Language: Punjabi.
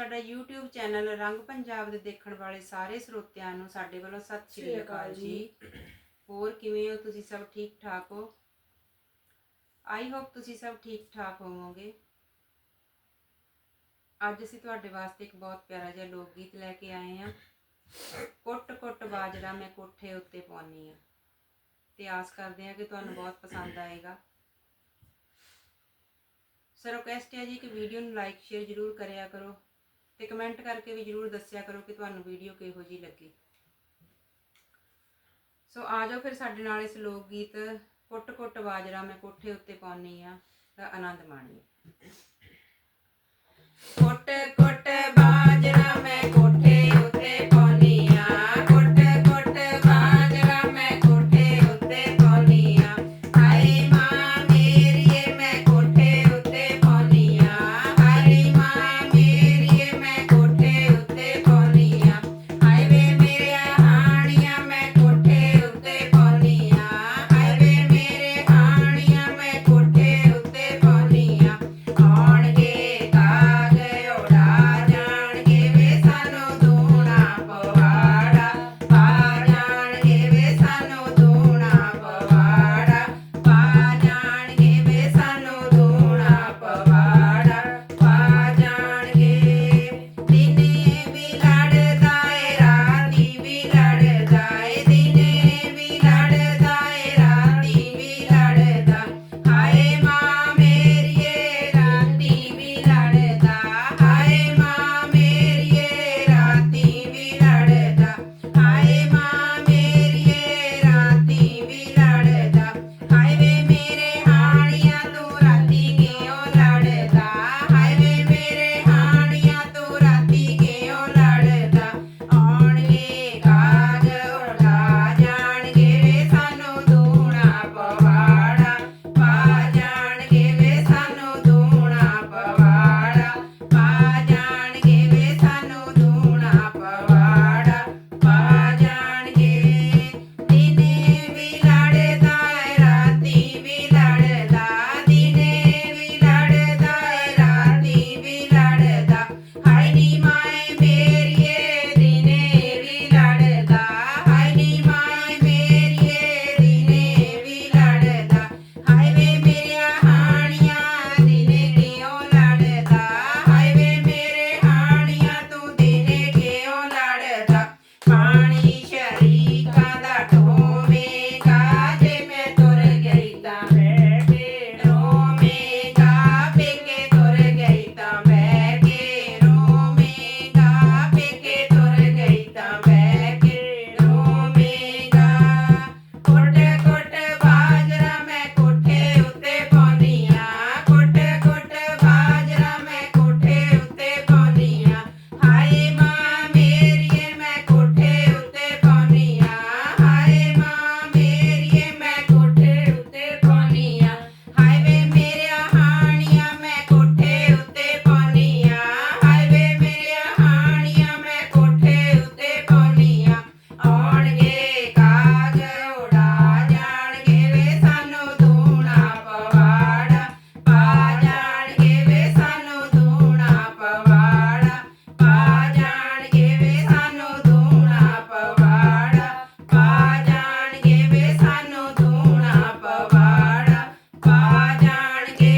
ਸਾਡਾ YouTube ਚੈਨਲ ਰੰਗ ਪੰਜਾਬ ਦੇ ਦੇਖਣ ਵਾਲੇ ਸਾਰੇ ਸਰੋਤਿਆਂ ਨੂੰ ਸਾਡੇ ਵੱਲੋਂ ਸਤਿ ਸ਼੍ਰੀ ਅਕਾਲ ਜੀ। ਹੋਰ ਕਿਵੇਂ ਹੋ? ਤੁਸੀਂ ਸਭ ਠੀਕ ਠਾਕ ਹੋ? ਆਈ ਹੋਪ ਤੁਸੀਂ ਸਭ ਠੀਕ ਠਾਕ ਹੋਵੋਗੇ। ਅੱਜ ਅਸੀਂ ਤੁਹਾਡੇ ਵਾਸਤੇ ਇੱਕ ਬਹੁਤ ਪਿਆਰਾ ਜਿਹਾ ਲੋਕ ਗੀਤ ਲੈ ਕੇ ਆਏ ਹਾਂ। ਕੁੱਟ ਕੁੱਟ ਬਾਜਰਾ ਮੈਂ ਕੋਠੇ ਉੱਤੇ ਪਾਉਣੀ ਆ ਤੇ ਆਸ ਕਰਦੇ ਹਾਂ ਕਿ ਤੁਹਾਨੂੰ ਬਹੁਤ ਪਸੰਦ ਆਏਗਾ। ਸਰ ਰਿਕਵੈਸਟ ਹੈ ਜੀ ਕਿ ਵੀਡੀਓ ਨੂੰ ਲਾਈਕ ਸ਼ੇਅਰ ਜਰੂਰ ਕਰਿਆ ਕਰੋ। ਤੇ ਕਮੈਂਟ ਕਰਕੇ ਵੀ ਜਰੂਰ ਦੱਸਿਆ ਕਰੋ ਕਿ ਤੁਹਾਨੂੰ ਵੀਡੀਓ ਕਿਹੋ ਜੀ ਲੱਗੀ। ਸੋ ਆ ਜਾਓ ਫਿਰ ਸਾਡੇ ਨਾਲ ਇਸ ਲੋਕ ਗੀਤ, ਕੁੱਟ ਕੁੱਟ ਬਾਜਰਾ ਮੈਂ ਕੋਠੇ ਉੱਤੇ ਪਾਉਣੀ ਆ ਦਾ ਆਨੰਦ ਮਾਣੀਏ। ਕੁੱਟ ਕੁੱਟ